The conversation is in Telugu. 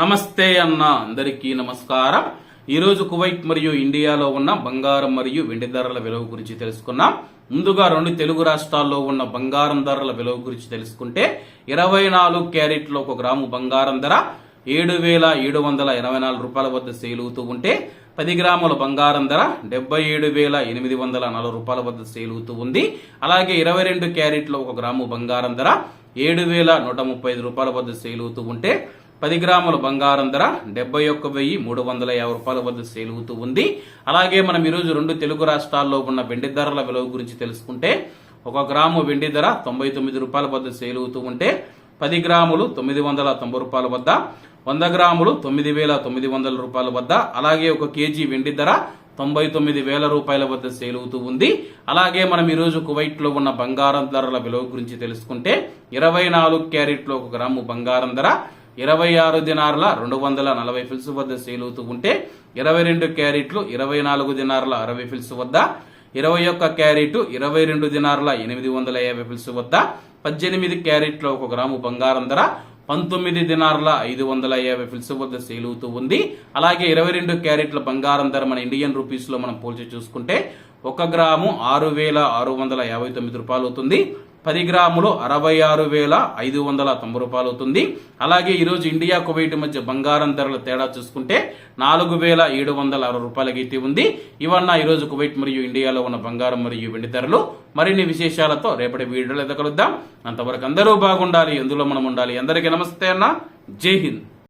నమస్తే అన్న అందరికీ నమస్కారం. ఈరోజు కువైట్ మరియు ఇండియాలో ఉన్న బంగారం మరియు వెండి ధరల విలువ గురించి తెలుసుకున్నాం. ముందుగా రెండు తెలుగు రాష్ట్రాల్లో ఉన్న బంగారం ధరల విలువ గురించి తెలుసుకుంటే ఇరవై నాలుగు క్యారెట్లో ఒక గ్రాము బంగారం ధర ఏడు వేల ఏడు వందల ఇరవై నాలుగు రూపాయల వద్ద సేల్ అవుతూ ఉంటే పది గ్రాముల బంగారం ధర డెబ్బై ఏడు వేల ఎనిమిది వందల నలభై రూపాయల వద్ద సేల్ అవుతూ ఉంది. అలాగే ఇరవై రెండు క్యారెట్లో ఒక గ్రాము బంగారం ధర ఏడు వేల నూట ముప్పై ఐదు రూపాయల వద్ద సేల్ అవుతూ ఉంటే పది గ్రాముల బంగారం ధర డెబ్బై ఒక్క వెయ్యి మూడు వందల యాభై రూపాయల వద్ద సేల్ అవుతూ ఉంది. అలాగే మనం ఈరోజు రెండు తెలుగు రాష్ట్రాల్లో ఉన్న వెండి ధరల విలువ గురించి తెలుసుకుంటే ఒక గ్రాము వెండి ధర తొంభై తొమ్మిది రూపాయల వద్ద సేల్ అవుతూ ఉంటే పది గ్రాములు తొమ్మిది వందల తొంభై రూపాయల వద్ద వంద గ్రాములు తొమ్మిది వేల తొమ్మిది వందల రూపాయల వద్ద అలాగే ఒక కేజీ వెండి ధర తొంభై తొమ్మిది వేల రూపాయల వద్ద సేల్ అవుతూ ఉంది. అలాగే మనం ఈరోజు కువైట్లో ఉన్న బంగారం ధరల విలువ గురించి తెలుసుకుంటే ఇరవై నాలుగు క్యారెట్లో ఒక గ్రాము బంగారం ధర ఇరవై ఆరు దినార్ల రెండు వందల నలభై ఫిల్స్ వద్ద సేల్ అవుతూ ఉంటే ఇరవై రెండు క్యారెట్లు ఇరవై నాలుగు దినార్ల అరవై ఫిల్స్ వద్ద ఇరవై ఒక్క క్యారెట్ ఇరవై రెండు దినార్ల ఎనిమిది వందల యాభై ఫిల్స్ వద్ద పద్దెనిమిది క్యారెట్ల ఒక గ్రాము బంగారం ధర పంతొమ్మిది దినార్ల ఐదు వందల యాభై ఫిల్స్ వద్ద సేల్ అవుతూ ఉంది. అలాగే ఇరవై రెండు క్యారెట్ల బంగారం ధర మన ఇండియన్ రూపీస్లో మనం పోల్చి చూసుకుంటే ఒక గ్రాము ఆరు వేల ఆరు వందల యాభై తొమ్మిది రూపాయలు అవుతుంది పది గ్రాములు అరవై ఆరు వేల ఐదు వందల తొంభై రూపాయలు అవుతుంది. అలాగే ఈరోజు ఇండియా కువైట్ మధ్య బంగారం ధరల తేడా చూసుకుంటే నాలుగు వేల ఏడు వందల అరవై రూపాయలకి అయితే ఉంది. ఇవన్న ఈరోజు కువైట్ మరియు ఇండియాలో ఉన్న బంగారం మరియు వెండి ధరలు. మరిన్ని విశేషాలతో రేపటి వీడియోలో ఎదగలుద్దాం అంతవరకు అందరూ బాగుండాలి ఎందులో మనం ఉండాలి. అందరికీ నమస్తే అన్న. జై హింద్.